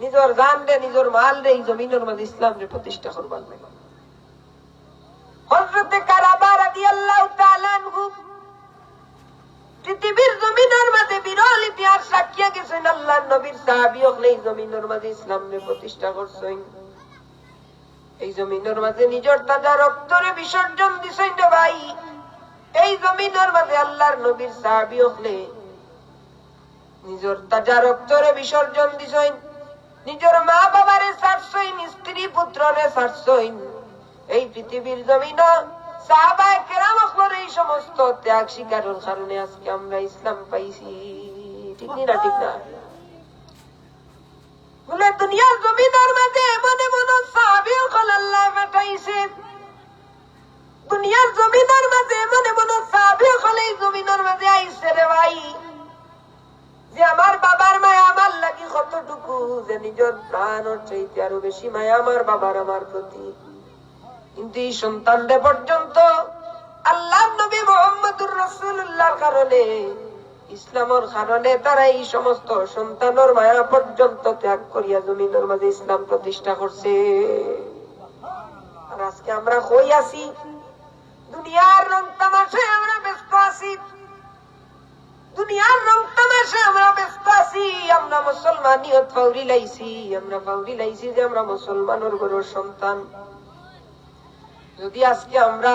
নিজের গান রে নিজের মাল রে এই জমিনের মাঝে ইসলাম রে প্রতিষ্ঠা করবার লাগে। হজরতে কারাবা পৃথিবীর জমিনের মাঝে বিরল ইতিহাস রাখিয়া গেছেন নবীর এই জমিনের মাঝে ইসলাম প্রতিষ্ঠা করছেন। এই জমিনের মাঝে নিজের তাজা রক্তরে বিসর্জন দিছেন ভাই। এই জমিনের মাঝে আল্লাহর নবীর সাহাবি হলে নিজের তাজা রক্তরে বিসর্জন দিছেন। নিজের মা বাবারে ছাড়ছইন স্ত্রী পুত্ররে ছাড়ছইন এই পৃথিবীর জমিন এই সমস্ত ত্যাগ স্বীকারের কারণে আজকে আমরা ইসলাম পাইছি। ঠিক না ঠিক না? দুনিয়ার জমিদার মাঝে এমন এমন সাহাবি অকল আল্লাহ পাঠাইছে। দুনিয়ার জমিদার মাঝে এমন এমন সাহাবি অকল এই জমিনের মাঝে আইছে রে ভাই যে আমার বাবার মায়া আমার লাগি কতটুকু যে নিজের প্রাণ চাইতে আরও বেশি মায়া আমার বাবার আমার প্রতি। কিন্তু এই সন্তানদের পর্যন্ত আল্লাহ নবী মোহাম্মদুর রসুল্লাহর কারণে, ইসলামের কারণে তারা এই সমস্ত সন্তানের মায়া পর্যন্ত ত্যাগ করিয়া জমিনের মাঝে ইসলাম প্রতিষ্ঠা করছে। আর আজকে আমরা কই আছি দুনিয়ার রং তামাশায় আমরা ব্যস্ত আছি। দুনিয়ার রং তামাশা আমরা ব্যস্ত আছি আমরা মুসলমানিয়ত ফাউরি লাইছি, আমরা ফাউরি লাইছি যে আমরা মুসলমানের গরুর সন্তান। যদি আজকে আমরা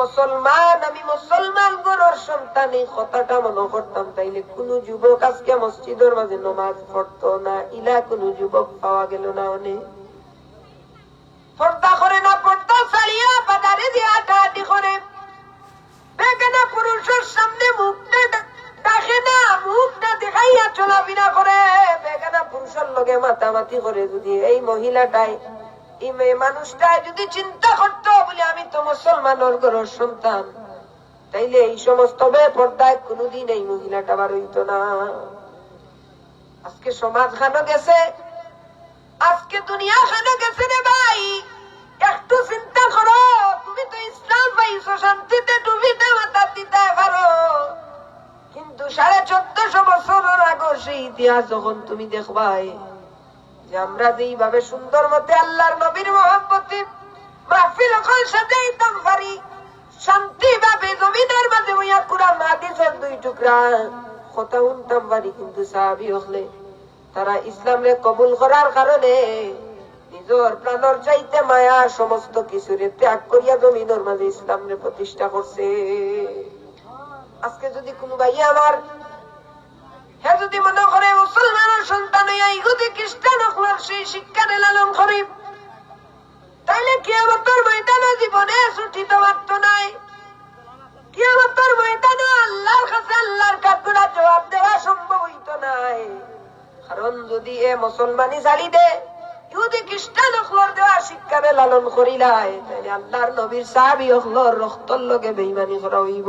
মুসলমান, আমি মুসলমান গরুর সন্তান, এই কথাটা মনে করতাম, তাইলে কোন যুবক আজকে মসজিদের মাঝে নমাজ পড়তো না, ইলা কোন যুবক পাওয়া গেল না অনেক। পর্দা করে না পর্দা ছাড়িয়া বাজারে দিয়ে আটাআটি করে। বেগানা পুরুষের সামনে মুখটা ডাকে না মুখটা দেখাইয়া চলাফেরা করে। বেগানা পুরুষের লগে মাতামাতি করে যদি এই মহিলাটাই মানুষটাই যদি চিন্তা করতো বলে আমি তো মুসলমানের ঘরের সন্তান, তাইলে এই সমস্ত বেপর্দায় কোনোদিন এই মহিলাটা বার হইতো না। আজকে সমাজ খানো গেছে, আজকে দুনিয়া খানো গেছে রে ভাই। একটু চিন্তা করো, তুমি তো ইসলাম পাইছো, শান্তিতে টুপিতে মাথা দিতে পারো। কিন্তু সাড়ে চোদ্দশো বছরের আগে সেই ইতিহাস যখন তুমি দেখবাই, যে আমরা যেইভাবে সুন্দর মতে আল্লাহর নবীর মহব্বতে তারা কবুল চাইতে মায়া সমস্ত কিছুরে ত্যাগ করিয়া জমিনের মাঝে ইসলামে প্রতিষ্ঠা করছে। আজকে যদি কোনো ভাই আমার হ্যাঁ যদি মনে করে মুসলমানের সন্তান ইহুদি খ্রিস্টান হওয়ার সেই শিক্ষা লালন করি, তাইলে কি আমার তোর ময়দানে জীবনে ছুটিতে পারত নাই। আল্লাহর কাছে আল্লাহর কাকুরা জবাব দেওয়া সম্ভব নাই। কারণ যদি এ মুসলমানি জালি দে হওয়ার লালন আল্লাহর নবীর সাহাবি হলোর রক্তর লগে বেইমানি করা হইব।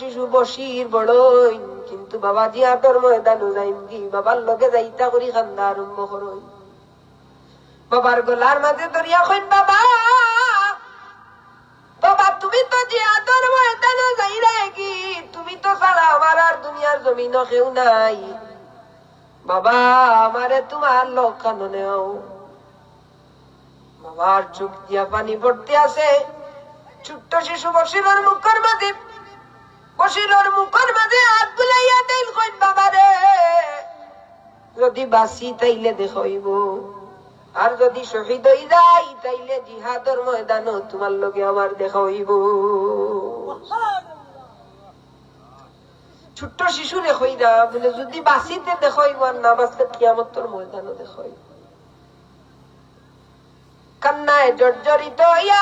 শিশু বসির বড়ই। কিন্তু বাবা জি আদর ময়দানও যাইন কি বাবার লগে যাইতা করি কান্দা আরম্ভ করই। বাবার গলার মাঝে বাবা বাবা, তুমি তো কি তুমি তো সারা আমার আর দুনিয়ার জমিন কেউ নাই। বাবা, আমারে তোমার লোক বাবার চোখ দিয়া পানি পড়তে আছে। ছোট্ট শিশু বসিরর মুখের মাঝে বসিরর মুখের মাঝে হাত বুলাইয়া দিল, কইন বাবা রে যদি বাসি তাইলে দেখাইব। আর যদি শহীদ হই যাই, তাইলে জিহাদর ময়দান তোমার লগে আমার দেখা হইব ছোট্ট শিশু দেখই না বলে, যদি বাসিতে দেখাইব আর না বাসতে কিয়ামতর ময়দানও দেখাইব। কান্নায় জর্জরিত হইয়া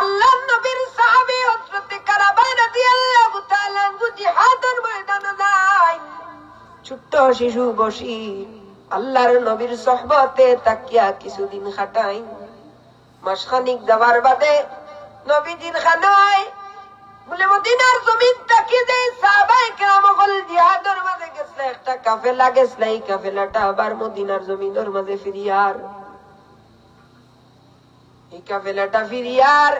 আল্লাহ নবীর সাহাবী হযরতে কারাবা রাদিয়াল্লাহু তাআলা জিহাদের ময়দানে ছোট্ট শিশু বসি আল্লাহর নবীর সহবতে তাকিয়া কিছুদিন খাটাই মাসখানিক বাদে নবীজির বলে, মদিনার জমিন তাকি যে সাহাবায়ে কেরাম হল জিহাদের মাঝে গেছে, একটা কাফেলা গেছে, এই কাফেলাটা আবার মদিনার জমিনের মাঝে ফিরিয়ার। এই কাফেলাটা ফিরিয়ার।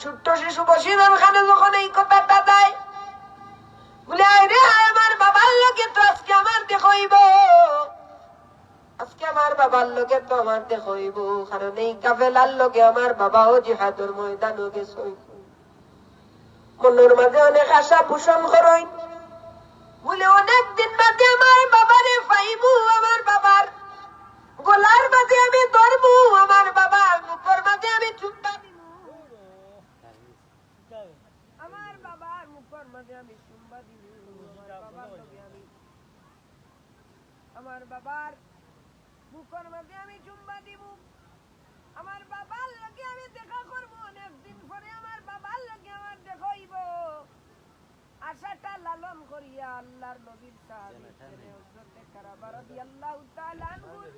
ছোট্ট শিশু বসিরের খানে যখন এই কথাটা দেয়, বলে, আয় রে, আয় আমার বাবার লোকে তো আজকে আমার দেখইব। আজকে আমার বাবার লোকে তো আমার দেখইব, কারণ এই কাফেলার লোকে আমার বাবাও জিহাদর ময়দানও গেছই মনের মাঝে অনেক আশা পোষণ করই বলে, অনেক দিন বাদে আমার বাবারে পাইবু, আমার বাবার গোলার মাঝে আমি ধরবো, আমার বাবার মুখর মাঝে আমি চুম্বা দিব আমার বাবার মুখর মাঝে আমি চুম্বা দিব, আমার বাবার মুখর মাঝে আমি চুম্বা দিব, আমার বাবার লগে আমি দেখা করব অনেক দিন পরে আমার বাবার লগে আমার দেখা হইব আশাটা লালন করিয়া আল্লাহর নবীর সাহাবী ছেলে কারাবা রাদিয়াল্লাহু তাআলা আনহুর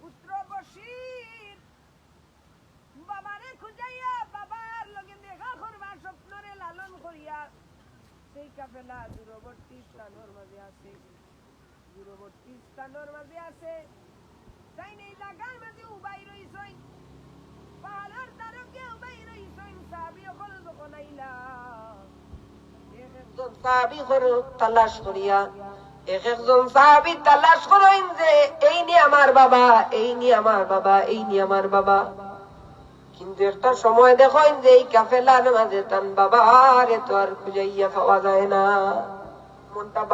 পুত্র বশির। বাবারে খুঁজাইয়া বাবার লগে দেখা করবা, স্বপ্নরে লালন করিয়া। সেই কাফেলা দূরবর্তী স্থানের মাঝে আছে। দূরবর্তী স্থানের মাঝে আছে। তাই নেই লাগার মাঝে উবাই রইছই পাহাড়ের দ্বারকে উবাই রইছই সাবি অকল যখন বাবা বাবা বাবা। কিন্তু একটা সময় যে তান বাবারে তো আর যায় না। মনটা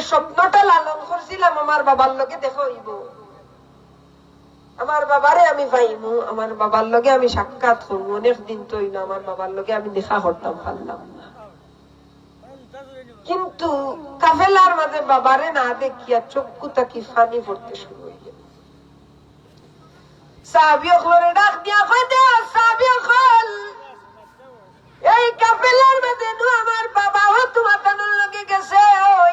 স্বপ্নটা লালন করছিলাম, আমার বাবার লোকে দেখাইব। আমার বাবারে আমি পাইমু আমার বাবার লগে আমি সাক্ষাৎ করব অনেক দিন তো আমার বাবার লগে আমি দেখা করতাম পারলাম কিন্তু কাফেলার মাঝে বাবারে না দেখিয়া চক্ষু তাকি ফানি পড়তে শুরু এই কাফেলার মাঝে আমার বাবা ও তোমার লগে গেছে, ওই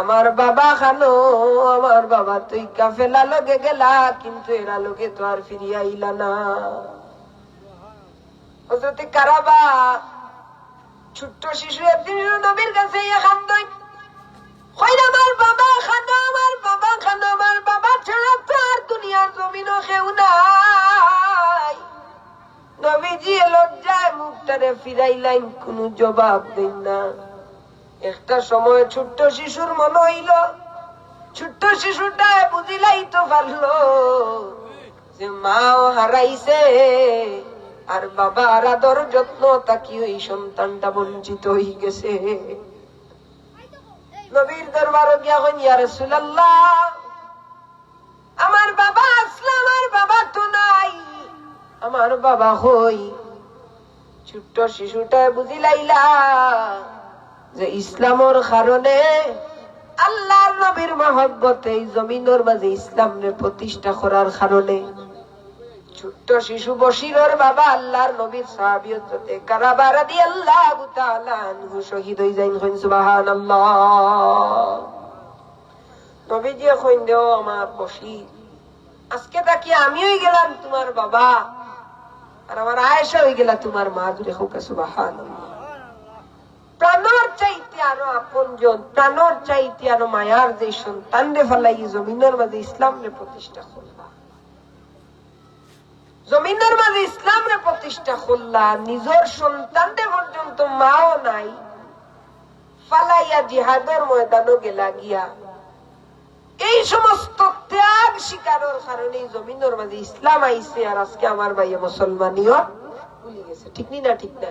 আমার বাবা খানো, আমার বাবা তুই কাফেলা লগে গেলা, কিন্তু এরা লোকে তো আর ফিরিয়া আইলা না। খানো বাবা আমার বাবা ছাড়া আর জমিনও লজ্জায় মুখটারে ফিরাইলাইন কোন জবাব দেন না। একটা সময় ছোট্ট শিশুর মনে হইল। ছোট্ট শিশুটা বুঝিলাই তো পারল যে মাও হারাইছে আর বাবার আদর যত্ন তাকি ওই সন্তানটা বঞ্চিত হয়ে গেছে। নবীর দরবার গিয়া হইন ইয়া রাসূলুল্লাহ, আমার বাবা আসলে আমার বাবা তো নাই, আমার বাবা হই। ছোট্ট শিশুটা বুঝিলাইলা যে ইসলামর কারণে আল্লাহর নবীর মহব্বতে এই জমিনের মাঝে ইসলামরে প্রতিষ্ঠা করার কারণে ছোট্ট শিশু বশিরর বাবা আল্লাহর নবীর সাহাবিয়তে কারাবারা দি আল্লাহ শহীদ হয়ে যাইন হইন সুবহানাল্লাহ। নবীজি কইন, দেও আমার বশির, আজকে তাকি হয়ে গেলাম তোমার বাবা। আর আমার আয়েশা হয়ে গেলা তোমার মা জুড়ে হোক সুবহানাল্লাহ। প্রাণর চাইতে আরও আপন জন প্রাণর চাইতে আরও মায়ার যে সন্তান রে ফেলাই জমিনের মাঝে ইসলাম রে প্রতিষ্ঠা করলা। জমিনের মাঝে ইসলাম রে প্রতিষ্ঠা করলা, নিজের সন্তান রে পর্যন্ত মাও নাই। ফালাইয়া জিহাদের ময়দানও গেলা গিয়া। এই সমস্ত ত্যাগ শিকারের কারণে জমিনের মাঝে ইসলাম আইছে আর আজকে আমার ভাইয়া মুসলমানিও ভুলে গেছে। ঠিক না ঠিক না?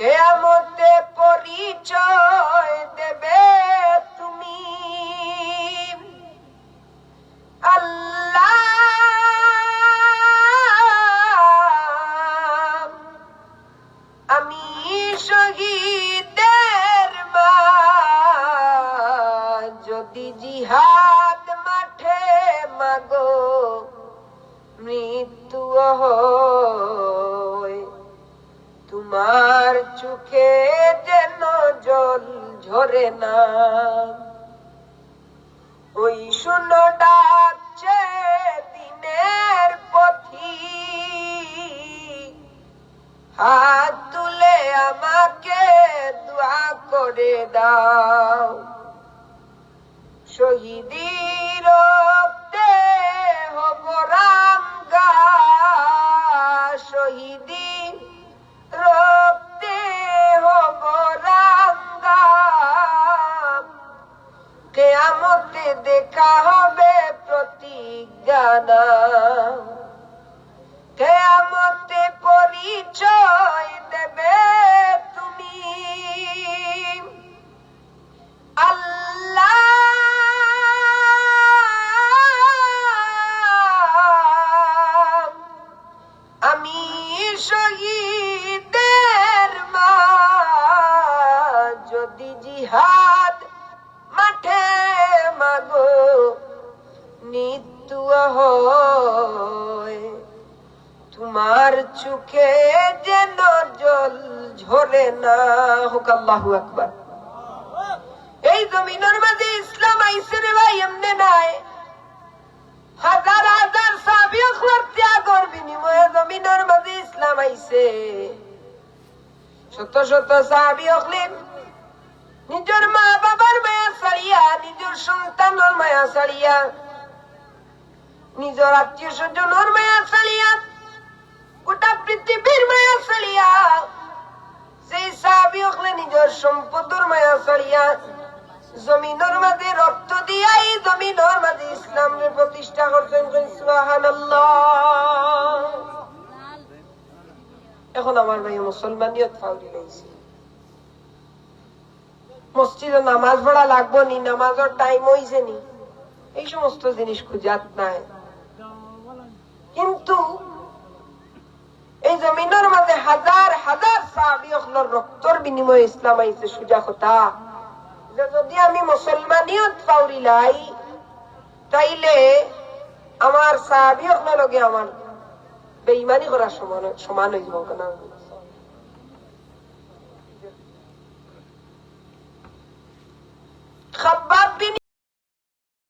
কেয়ামতে পরিচয় দেবে তুমি। আল্লাহ আমি শহীদের মা যদি জিহাদ মাঠে মাগো মৃত্যু হয় তোমার চোখে যেন জল ঝরে না। ওই শুনো ডাকছে দিনের পথি। হাত তুলে আমাকে দোয়া করে দাও। শহীদির এই জমিনের মাঝে ইসলাম আইসে রে ভাই, এমনি নাই। হাজার হাজার সাবিয়কর ত্যাগর বিনিময়ে জমিনের মাঝে ইসলাম আইসে শত শত সাবিয়কলিন নিজের মা বাবার মায়া ছাড়িয়া, নিজের সন্তানের মায়া ছাড়িয়া, নিজের আত্মীয় স্বজনের মায়া ছাড়িয়া, গোটা পৃথিবীর মায়া ছাড়িয়া সেই সাবি হলে নিজের সম্পদের মায়া ছাড়িয়া জমিনের মাঝে রক্ত দিয়া এই জমিনের মাঝে ইসলামের প্রতিষ্ঠা করছেন এখন আমার ভাই লাগছে মসজিদে নামাজ পড়া লাগবো নি, নামাজের টাইম হইছে নি। এই সমস্ত জিনিস খুঁজাত নাই। আপনার রক্তর বিনিময়ে ইসলাম আইছে সুজা কথা। যদি আমি মুসলমানিয়ত পাউরি লাই, তাইলে আমার সাহাবি লগে আমার বেইমানি করার সমান সমান হয়ে হইব কেন? খাব্বাব